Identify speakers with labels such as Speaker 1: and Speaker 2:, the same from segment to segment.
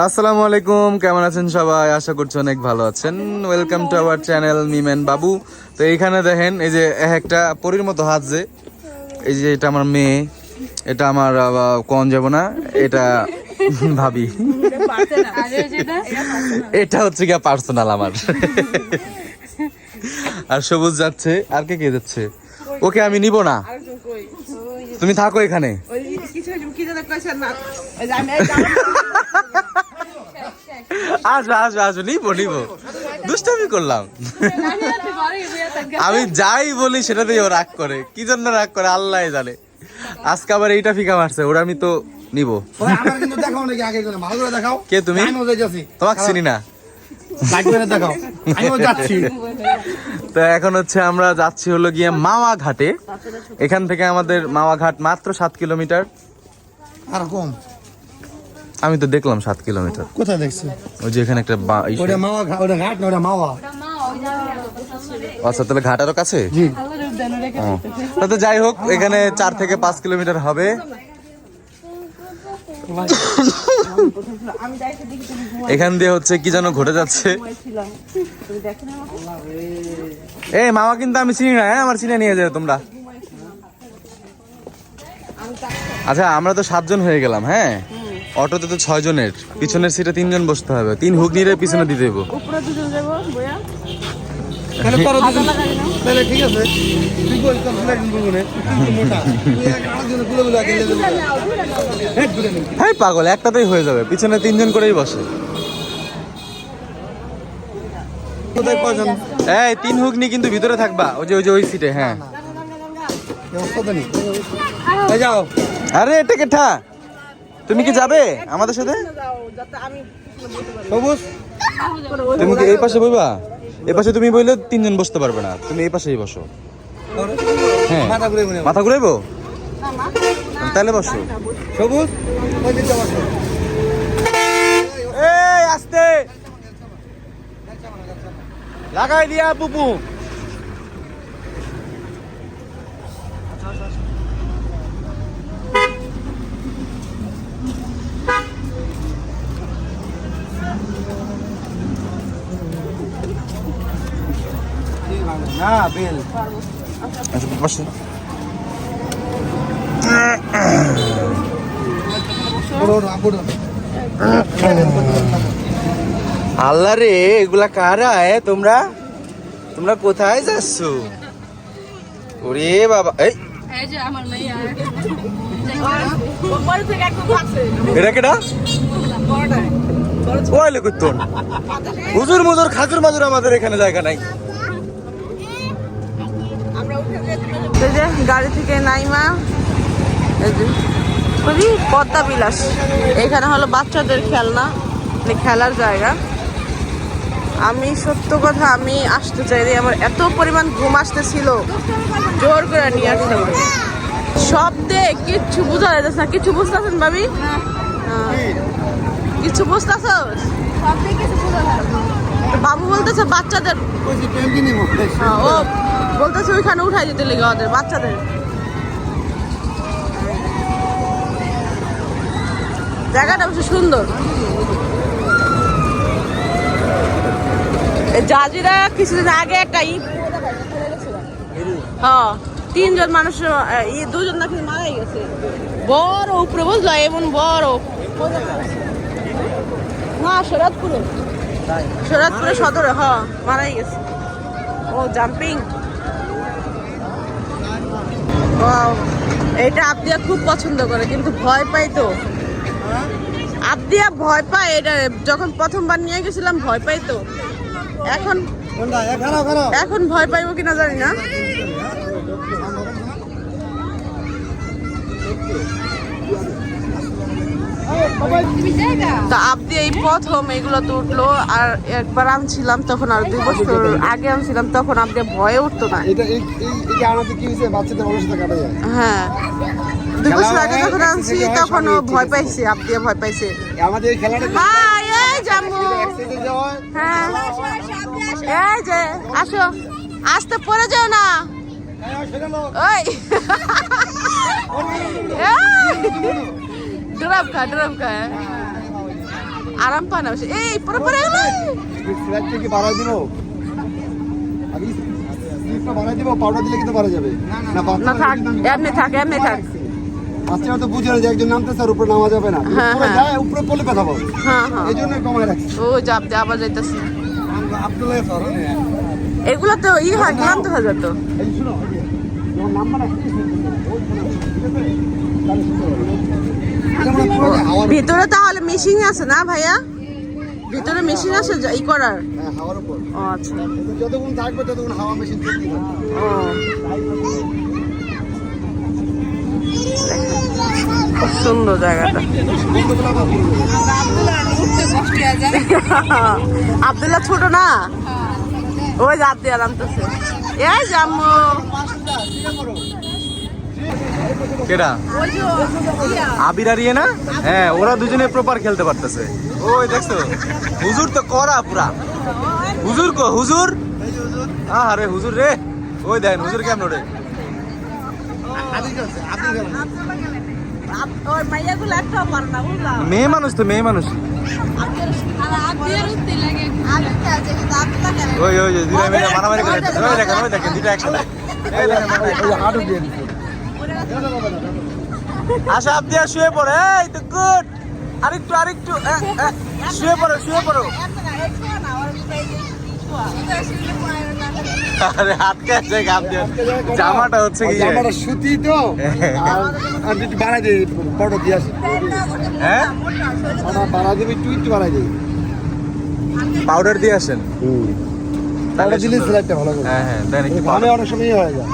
Speaker 1: আসসালামু আলাইকুম, কেমন আছেন সবাই? আশা করছি অনেক ভালো আছেন। ওয়েলকাম টু আওয়ার চ্যানেল মিমেন বাবু তো এইখানে দেখেন, এই যে একটা পরীর মতো হাত যে, এই যে এটা আমার মেয়ে, এটা আমার কোন যাব না, এটা ভাবি। এটা হচ্ছে গিয়া পার্সোনাল আমার। আর সবুজ যাচ্ছে, আর কে কে যাচ্ছে? ওকে আমি নিব না। তুমি থাকো এখানে। আসো আসো আসো নিবো নিবো। দুষ্টামি করলাম। আমি যাই বলি সেটাতেই ও রাগ করে। কি জন্য রাগ করে? আল্লাহ জানে। আজকে আবার এইটা ফিকা মারছে ওরা আমি তো নিব। কে তুমি? তোমাকে চিনি না।
Speaker 2: দেখাও। যাচ্ছি।
Speaker 1: তো এখন হচ্ছে আমরা যাচ্ছি হলো গিয়ে মাওয়া ঘাটে এখান থেকে আমাদের মাওয়া ঘাট মাত্র সাত কিলোমিটার।
Speaker 2: আর কম?
Speaker 1: আমি তো দেখলাম সাত কিলোমিটার।
Speaker 2: কোথায় দেখছ?
Speaker 1: ওই যে এখানে একটা
Speaker 2: ওটা মাওয়া ওটা ঘাট না ওটা মাওয়া?
Speaker 1: আচ্ছা তাহলে ঘাট আরও কাছে?
Speaker 2: জি।
Speaker 1: যাই হোক এখানে চার থেকে পাঁচ কিলোমিটার হবে। এখান দিয়ে হচ্ছে কি যেন ঘটে যাচ্ছে। এই মামা কিন্তু আমি চিনি না হ্যাঁ? আমার চিনে নিয়ে যাবে তোমরা। আচ্ছা আমরা তো সাতজন হয়ে গেলাম হ্যাঁ? অটোতে তো ছয় জনের পিছনের সিটে তিনজন বসতে হবে। তিন হুগনিরে পিছনে দিতে দেবো। হ্যাঁ পাগল একটাতেই হয়ে যাবে। পিছনে তিনজন করেই বসে। এই তিন হুগনি কিন্তু ভিতরে থাকবা। ওই যে ওই যে ওই সিটে হ্যাঁ।
Speaker 2: যাও।
Speaker 1: আরে এটা কেঠা তুমি কি যাবে আমাদের সাথে?
Speaker 2: সবুজ?
Speaker 1: তুমি কি এই পাশে বইবা? এই পাশে তুমি বইলে তিনজন বসতে পারবে না। তুমি এই পাশেই বসো। হ্যাঁ।
Speaker 2: মাথা ঘুরে ঘুরে
Speaker 1: মাথা ঘুরাইবো? তাহলে বসো।
Speaker 2: সবুজ?
Speaker 1: এই আস্তে। লাগাই দিয়া পুপু।
Speaker 2: না বেল।
Speaker 1: আচ্ছা বসো। আল্লাহ রে এগুলা কারা এ তোমরা? তোমরা কোথায় যাচ্ছ? ওরে বাবা এই। এটা কেডা? ওই লেকুত্তন হুজুর মুজুর খাজুর মাজুর আমাদের এখানে জায়গা নাই।
Speaker 3: এই যে গাড়ি থেকে নাইমা খুবই পদ্মা বিলাস এখানে হলো বাচ্চাদের খেলনা মানে খেলার জায়গা। আমি সত্য কথা আমি আসতে চাই রে আমার এত পরিমাণ ঘুম আসতেছিল। জোর করে নিয়ে আসতে হবে। শব্দে কিচ্ছু বোঝা যাচ্ছে না। কিছু বুঝতেছেন ভাবি। কিছু বুঝতেছ? বাবু বলতেছে বাচ্চাদের ও বলতেছে ওইখানে উঠাই দিতে লেগে ওদের বাচ্চাদের। জায়গাটা বেশ সুন্দর। জাজিরা কিছুদিন আগে একটা ই হ্যাঁ তিনজন মানুষ দুজন নাকি মারা গেছে। বড় উপরে, বুঝলো? এমন বড়। না শরৎপুরে শরৎপুরে সদরে হ মারাই গেছে। ও, জাম্পিং। এটা আবদিয়া খুব পছন্দ করে কিন্তু ভয় পাই তো। আবদিয়া ভয় পায় এটা যখন প্রথমবার নিয়ে গেছিলাম ভয় পাই তো। এখন এখন ভয় পাইবো কিনা জানি না। তা আপনি এই প্রথম এগুলো তো উঠল আর একবার আনছিলাম তখন আর দুই বছর আগে আনছিলাম তখন আপনি ভয়ে উঠতো না
Speaker 2: এটা এই এই এই যে আমাদের কি হইছে বাচ্চাদের অলসতা কাটা যায়
Speaker 3: হ্যাঁ দুই বছর আগে যখন আনছি তখন ভয়। পাইছে আপনি ভয় পাইছে
Speaker 2: আমাদের এই খেলাটা
Speaker 3: হাই এই জামু
Speaker 2: এক্সারসাইজ যাওয়া হয়
Speaker 3: হ্যাঁ এই যে আসো আসতে পড়ে যাও না
Speaker 2: হ্যাঁ,
Speaker 3: ওই ড্রপ খা ড্রপ খা। আরাম পায় না এই পরে পরে
Speaker 2: ফ্ল্যাটটা কি বাড়াই দিব আমি স্লিপটা বাড়াই দিব পাউডার দিলে কিন্তু বাড়া যাবে। না
Speaker 3: না থাক এমনি থাক এমনি থাক।
Speaker 2: বাচ্চারা তো বুঝে না যে একজন নামতেছে আর উপরে নামা যাবে না।
Speaker 3: হ্যাঁ,
Speaker 2: উপরে
Speaker 3: হ্যাঁ।
Speaker 2: যায় উপরে পড়লে কথা বল।
Speaker 3: হ্যাঁ হ্যাঁ।
Speaker 2: এই জন্য কমায় রাখছি।
Speaker 3: ও দিয়ে আবার যাইতেছে।
Speaker 2: আব্দুল্লাহ স্যার
Speaker 3: এগুলো তো ই হয় ক্লান্ত হয়ে যেত
Speaker 2: এই শুনো নাম্বার আসছে
Speaker 3: ভিতরে তাহলে মেশিন আছে না ভাইয়া? ভিতরে মেশিন আছে যা- ই করার? আচ্ছা। খুব সুন্দর জায়গাটা। আবদুল্লাহ ছোট না? ওই জাপ দিয়ে আরামতেছে এই জাম্মু
Speaker 1: কেডা? আবির আর ইয়ে না? হ্যাঁ ওরা দুজনে প্রপার খেলতে পারতেছে। ওই দেখছ? হুজুর তো করা পুরা। হুজুর কো, হুজুর? হুজুর রে। ওই দেখেন হুজুর কেমন রে মেয়ে মানুষ তো, মেয়ে মানুষ ওই ওই মারামারি করে দেখেন, ওই দেখেন একসাথে। আশা আপনি আর শুয়ে পড়ে। এই তো গুড। আরেকটু আরেকটু শুয়ে পড়ো শুয়ে পড়ো। আরে হাতকে আছে গাপ দিয়ে। জামাটা হচ্ছে কি?
Speaker 2: জামাটা সুতি তো। আর আর একটু বাড়াই দিই পটো দিয়ে আসি।
Speaker 1: হ্যাঁ?
Speaker 2: আমার বাড়াই দিবি একটু একটু বাড়াই দিই
Speaker 1: পাউডার দিয়ে আসেন।
Speaker 2: তাহলে দিলে
Speaker 1: সুন্দর।
Speaker 2: ভালো করে
Speaker 1: হ্যাঁ হ্যাঁ
Speaker 2: অনেক সময় ইয়ে হয়ে যায়।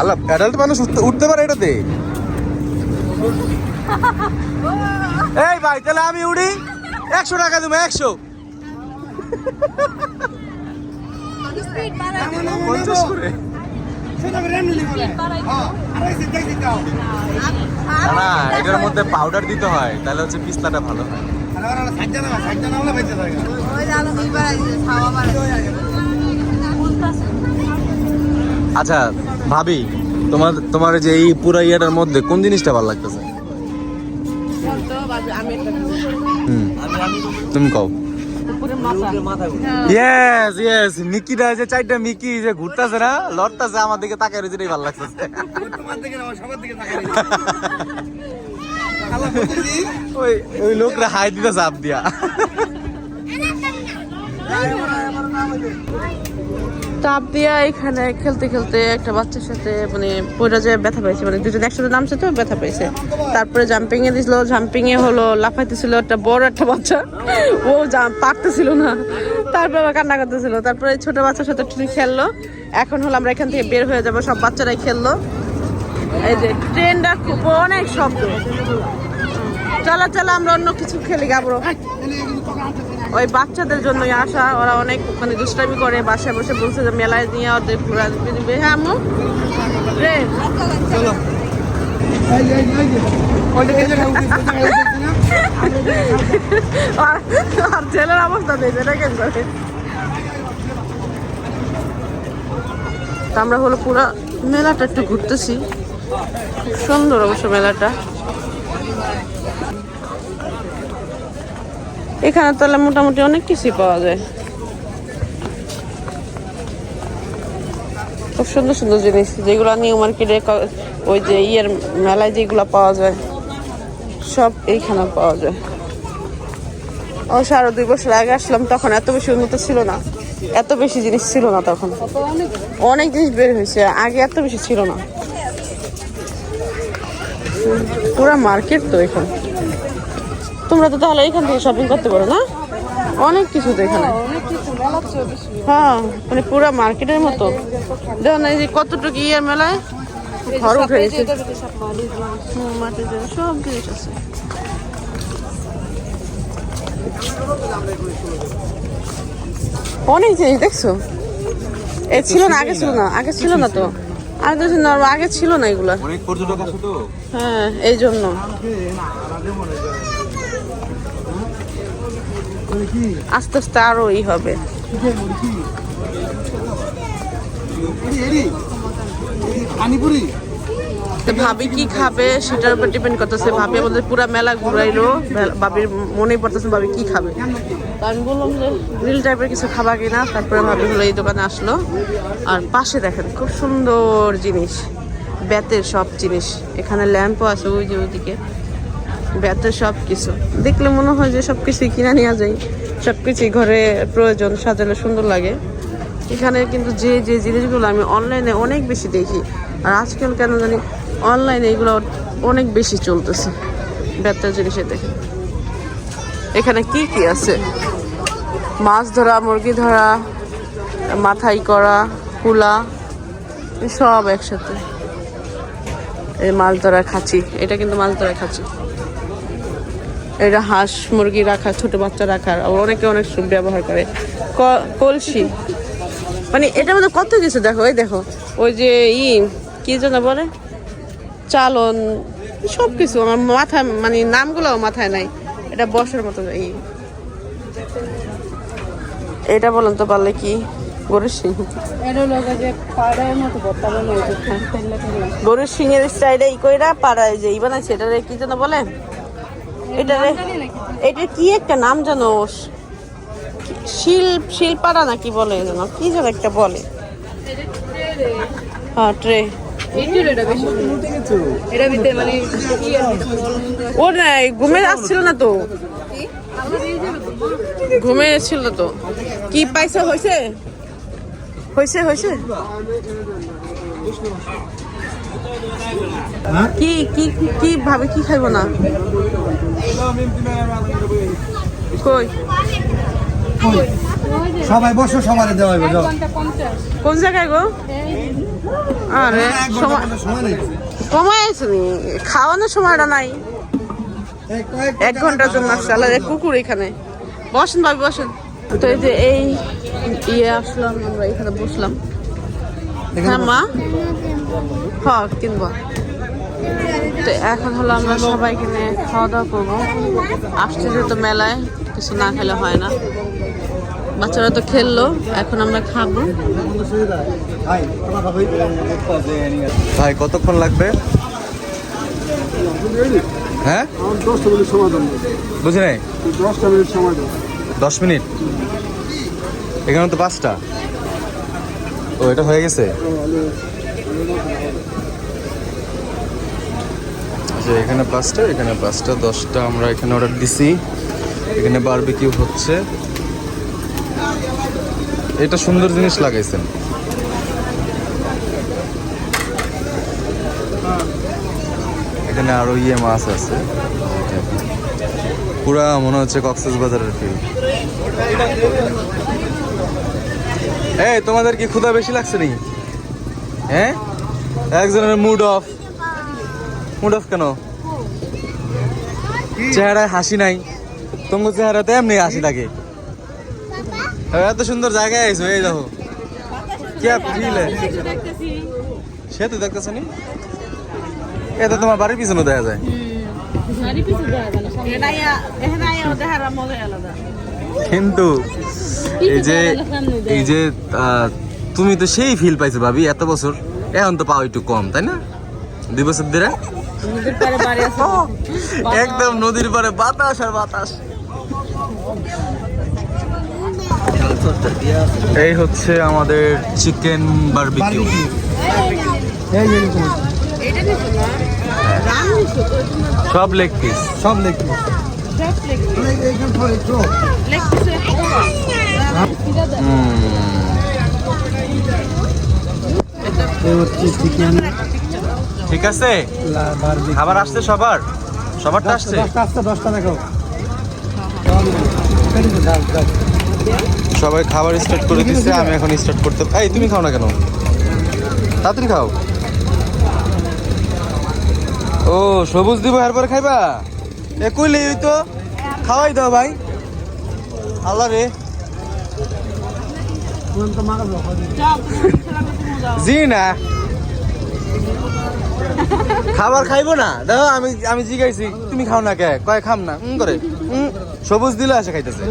Speaker 1: আল্লাহ অ্যাডাল্ট মানুষ উঠতে পারে এটাতে? এই ভাই তাহলে আমি উড়ি। একশো টাকা দেবো একশো। পঞ্চাশ করে।
Speaker 2: হ্যাঁ,
Speaker 1: না এটার মধ্যে পাউডার দিতে হয় তাহলে হচ্ছে পিস্তাটা ভালো হয়। আচ্ছা ভাবি তোমার তোমার যে এই পুরো ইয়েটার মধ্যে কোন জিনিসটা ভালো লাগতেছে? তুমি কও। ইয়েস ইয়েস মিকিটা যে চারটা মিকি যে ঘুরতাছে না লড়তাছে আমার দিকে তাকায় রয়েছে ভালো
Speaker 2: বলতেছি,
Speaker 1: ওই ওই লোকরা হাই দিতেছে আপ দিয়া।
Speaker 3: তাপ দিয়া এখানে খেলতে খেলতে একটা বাচ্চার সাথে মানে পড়ে যায় ব্যথা পাইছে মানে দুজন একসাথে নামছে তো ব্যথা পাইছে তারপরে জাম্পিং এ দিছিল জাম্পিং এ হলো লাফাইতেছিল একটা বড় একটা বাচ্চা ও জাম পারতেছিল না তারপরে আবার কান্না করতেছিল তারপরে ছোট বাচ্চার সাথে একটু খেললো এখন হলো আমরা এখান থেকে বের হয়ে যাব সব বাচ্চারাই খেললো এই যে ট্রেনটা খুব অনেক শব্দ চলো চলো আমরা অন্য কিছু খেলি গাবড়ো ওই বাচ্চাদের জন্যই আসা ওরা অনেক মানে দুষ্টামি করে বাসায় বসে বলছে যে মেলায় নিয়ে ওদের ঘোরা দিবে। হ্যাঁ রে।
Speaker 2: না?
Speaker 3: আর আর ছেলের অবস্থা নেই এটা কেন করে? আমরা হলো পুরো মেলাটা একটু ঘুরতেছি। খুব সুন্দর অবশ্য মেলাটা। এখানে তাহলে মোটামুটি অনেক কিছুই পাওয়া যায়। খুব সুন্দর সুন্দর জিনিস, যেগুলো নিউ মার্কেটে ওই যে ইয়ের মেলায় যেগুলো পাওয়া যায়, সব এইখানে পাওয়া যায়। অবশ্য আরও দুই বছর আগে আসলাম, তখন এত বেশি উন্নত ছিল না। এত বেশি জিনিস ছিল না তখন। অনেক জিনিস বের হয়েছে, আগে এত বেশি ছিল না। পুরো মার্কেট তো এখানে। তোমরা তো তাহলে এখান থেকে শপিং করতে পারো না? অনেক কিছু তো এখানে। হ্যাঁ মানে পুরো মার্কেটের মতো। দেখো না এই যে কতটুকু ইয়ের মেলায়? ঘর উঠে গেছে। সব জিনিস আছে। অনেক জিনিস দেখছ? এ ছিল না আগে ছিল না আগে ছিল না তো। আগে তো ছিল- আগে ছিল না এগুলা।
Speaker 1: অনেক পর্যটক আছে তো।
Speaker 3: হ্যাঁ এই জন্য। আস্তে আস্তে আরও ই হবে। ভাবি কি খাবে সেটার উপর ডিপেন্ড করতেছে। ভাবি আমাদের পুরা মেলা ঘুরাইলো। ভাবির মনেই পড়তেছে, ভাবি কি খাবে। আমি বললাম যে গ্রিল টাইপের কিছু খাবা কিনা? তারপরে ভাবি হলো, এই দোকানে আসলো। আর পাশে দেখেন, খুব সুন্দর জিনিস। বেতের সব জিনিস। এখানে ল্যাম্পও আছে, ওই যে ওইদিকে। বেতের সব কিছু দেখলে মনে হয় যে সব কিছুই কিনে নেওয়া যায় সব কিছুই ঘরে প্রয়োজন, সাজালে সুন্দর লাগে। এখানে কিন্তু যে যে জিনিসগুলো আমি অনলাইনে অনেক বেশি দেখি। আর আজকাল কেন জানি অনলাইনে এগুলো অনেক বেশি চলতেছে বেতার জিনিসে দেখে। এখানে কি কি আছে? মাছ ধরা, মুরগি ধরা মাথাই করা, কুলা, সব একসাথে। এই মাছ ধরা খাচ্ছি এটা কিন্তু মাছ ধরা খাচ্ছি এটা হাঁস মুরগি রাখা ছোট বাচ্চা রাখার আবার অনেকে অনেক ব্যবহার করে। কলসি। মানে এটার মধ্যে কত কিছু দেখো? ওই দেখো ওই যে ই কি যেন বলে? চালন সব কিছু আমার মাথা মানে নামগুলো মাথায় নাই। এটা বসার মতো ই। এটা বলেন তো পারলে কি গরুর সিং গরুর সিংয়ের স্টাইলে ই কইরা পাড়ায় যে ই বানাইছে এটা কি যেন বলে? এটা এটা কি একটা নাম জানো শিল শিলপাড়া না কি বলে যেন কি যেন একটা বলে। হ্যাঁ ট্রে। ও নাই ঘুমে আসছিল না তো? ঘুমে এসেছিল তো। কি পাইছে হয়েছে হয়েছে হয়েছে কি কি কি ভাবে কি খাইব না? কই?
Speaker 2: সবাই বসো সবার দেওয়া হবে
Speaker 3: কোন জায়গায় গো? আরে সময়
Speaker 2: নেই।
Speaker 3: খাওয়ানোর সময়টা নাই।
Speaker 2: এক-
Speaker 3: ঘণ্টার জন্য আসছে আল্লাহ কুকুর এখানে। বসেন ভাবি বসেন। তো এই যে এই ইয়ে আসলাম আমরা এখানে বসলাম। হ্যাঁ মা? হ্যাঁ কিনবো। তো এখন হলো আমরা সবাই এখানে খাওয়া দাওয়া করব। আসছে যেহেতু মেলায়, কিছু না খেলে হয় না। বাচ্চারা তো খেললো, এখন আমরা খাব।
Speaker 1: ভাই, কতক্ষণ লাগবে? হ্যাঁ? বুঝি নাই? দশ মিনিট। এখানে তো পাঁচটা। ও, এটা হয়ে গেছে? এখানে পাঁচটা এখানে পাঁচটা, দশটা আমরা এখানে অর্ডার দিছি। এখানে বারবিকিউ হচ্ছে। এটা সুন্দর জিনিস লাগাইছেন। এখানে আরও ইয়ে মাছ আছে। পুরা মনে হচ্ছে কক্সেস বাজারের ফিল এই, তোমাদের কি ক্ষুধা বেশি লাগছে নি হ্যাঁ? একজনের মুড অফ মুড অফ কেন? চেহারায় হাসি নাই। তোমার চেহারাতে এমনি হাসি লাগে। এত সুন্দর জায়গায় আইছো, এই দেখো। কি ফিল সে তো দেখতেছ নি? এটা তোমার বাড়ির পিছনে দেখা যায়। কিন্তু এই যে এই যে তুমি তো সেই ফিল পাইছো ভাবি এত বছর। এখন তো পাও একটু কম তাই না? দুই বছর ধরে? একদম নদীর পারে বাতাস আর বাতাস। এই হচ্ছে আমাদের চিকেন বারবিকিউ
Speaker 2: বারবিকিউ। এই যে
Speaker 1: সব লেগ পিস
Speaker 2: সব লেগ পিস থেকে একটু এই হচ্ছে চিকেন
Speaker 1: ঠিক আছে? খাবার আসছে সবার? সবারটা আসছে? সবাই খাবার স্টার্ট করে দিচ্ছে আমি এখন স্টার্ট করতে এই, তুমি খাও না কেন? তাড়াতাড়ি খাও। ও, সবুজ দিব, এরপরে খাইবা? এ, কইলে তো। খাওয়াই দাও, ভাই। আল্লাহ রে। জি না খাবার খাইবো না দেখো আমি আমি জিগাইছি তুমি খাও না কে কয় খাম না উম করে উম, সবুজ দিলে আসে খাইতেছে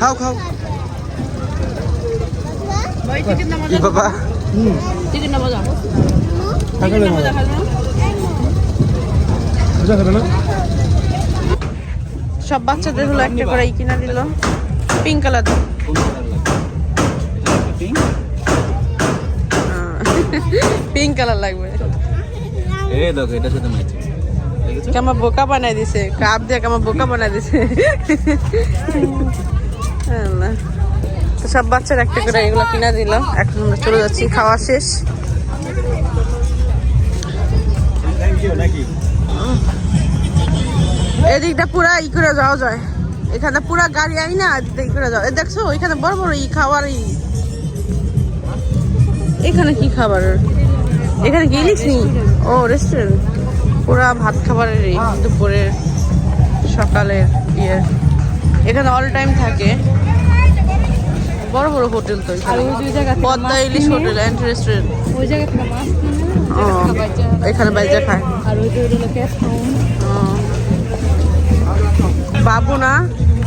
Speaker 1: খাও খাও কি বাবা
Speaker 3: সব বাচ্চাদের হলো একটা করে কিনা দিল। পিঙ্ক কালার পিঙ্ক কালার লাগবে।
Speaker 1: এই দেখো এটার সাথে ম্যাচিং
Speaker 3: কেমন বোকা বানাই দিছে কাপ দিয়ে কেমন বোকা বানাই দিছে। তো সব বাচ্চার একটা করে এগুলো কিনা দিল। এখন আমরা চলে যাচ্ছি খাওয়া শেষ। এদিকটা পুরা ই করে যাওয়া যায়। এখানে পুরা গাড়ি আই না এদিকটা ই করে যাওয়া দেখছ এখানে বড় বড় ই খাওয়ার ই। এখানে কি খাবার? এখানে গেলিস নি ও রেস্টুরেন্ট পুরা ভাত খাবারের এই দুপুরের সকালের ইয়ে। এখানে অল টাইম থাকে। বড় বড় হোটেল তো। Padma Ilish hotel and restaurant
Speaker 4: ওই জায়গা মাছ
Speaker 3: ও এখানে বাইজা খায়।
Speaker 4: আর ওই যে।
Speaker 3: বাবু না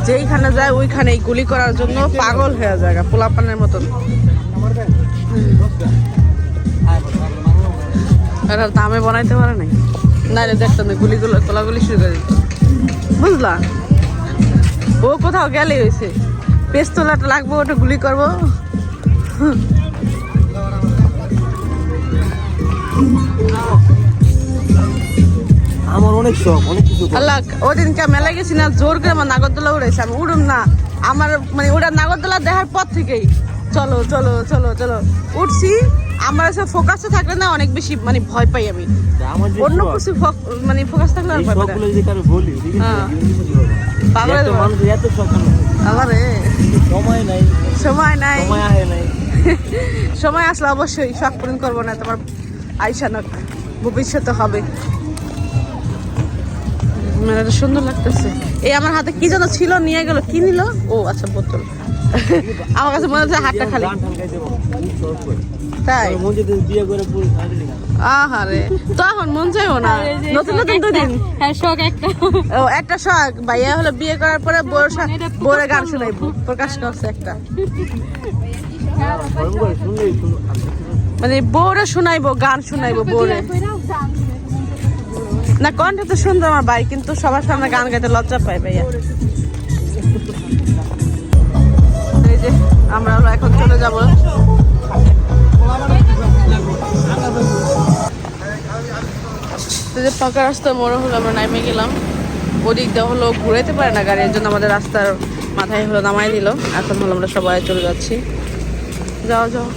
Speaker 3: যেইখানে যায় ওইখানেই গুলি করার জন্য পাগল হয়ে যায় পোলাপানের মতন। দামে বানাইতে পারে নাই। না রে দেখতাম না গুলিগুলো কোলাগুলি শুরু করে দিত। বুঝলা? ও কোথাও গেলে হয়েছে পেস্তলাটা লাগবো ওটা গুলি করব।
Speaker 2: আমার অনেক শখ অনেক কিছু
Speaker 3: আল্লাহ ওদিনকে মেলা গেছি না জোর করে আমার নাগরদোলা উড়াইছে। আমি উড়ুম না। আমার মানে ওটা নাগরদোলা দেখার পর থেকেই। চলো চলো চলো চলো। উঠছি। আমার সব ফোকাসে থাকলে না অনেক বেশি মানে ভয় পাই আমি। অন্য কিছু মানে ফোকাস থাকলে আর ভয় পাই
Speaker 2: বলি ঠিক আছে
Speaker 3: হ্যাঁ।
Speaker 2: মানুষের এত শখ কেন?
Speaker 3: রে।
Speaker 2: সময় নাই।
Speaker 3: সময় নাই।
Speaker 2: সময় আহে নাই।
Speaker 3: সময় আসলে অবশ্যই শখ পূরণ করব না তোমার আইসানক ভবিষ্যতে হবে। মেলাটা সুন্দর লাগতেছে। এই আমার হাতে কি যেন ছিল নিয়ে গেল। কি নিল? ও আচ্ছা বোতল। আমার কাছে মনে হচ্ছে হাতটা খালি। তাই?
Speaker 2: মন শান্তি।
Speaker 3: আহারে তখন মন চাইব না? নতুন নতুন তো দিন।
Speaker 4: হ্যাঁ শখ একটা।
Speaker 3: ও একটা শখ। ভাইয়া হলো বিয়ে করার পরে বউর সা- বউরে গান শোনাইবো। প্রকাশ করছে একটা। মানে বউরে শোনাইবো গান শোনাইবো বউরে। না কণ্ঠ তো সুন্দর আমার ভাই কিন্তু সবার সামনে গান গাইতে লজ্জা পাই ভাইয়া। এই যে, আমরা এখন চলে যাব। যে পাকা রাস্তার মোড় হলো, আমরা নামে গেলাম। ওদিক দিয়ে হলো ঘুরাইতে পারে না গাড়ি এর জন্য আমাদের রাস্তার মাথায় হলো নামাই দিল। এখন হলো আমরা সবাই চলে যাচ্ছি। যাও যাও।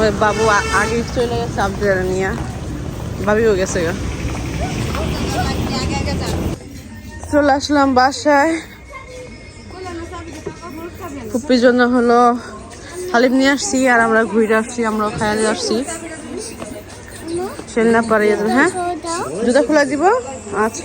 Speaker 3: ওই বাবু আগে চলে গেছে আবদারা নিয়ে। ভাবিও গেছে গা। চলে আসলাম বাসায়। ফুপির জন্য হলো হালিম নিয়ে আসছি আর আমরা ঘুরে আসছি, আমরা খায়ালে আসছি। সেল না পারে হ্যাঁ? জুতা খোলা দিব? আচ্ছা।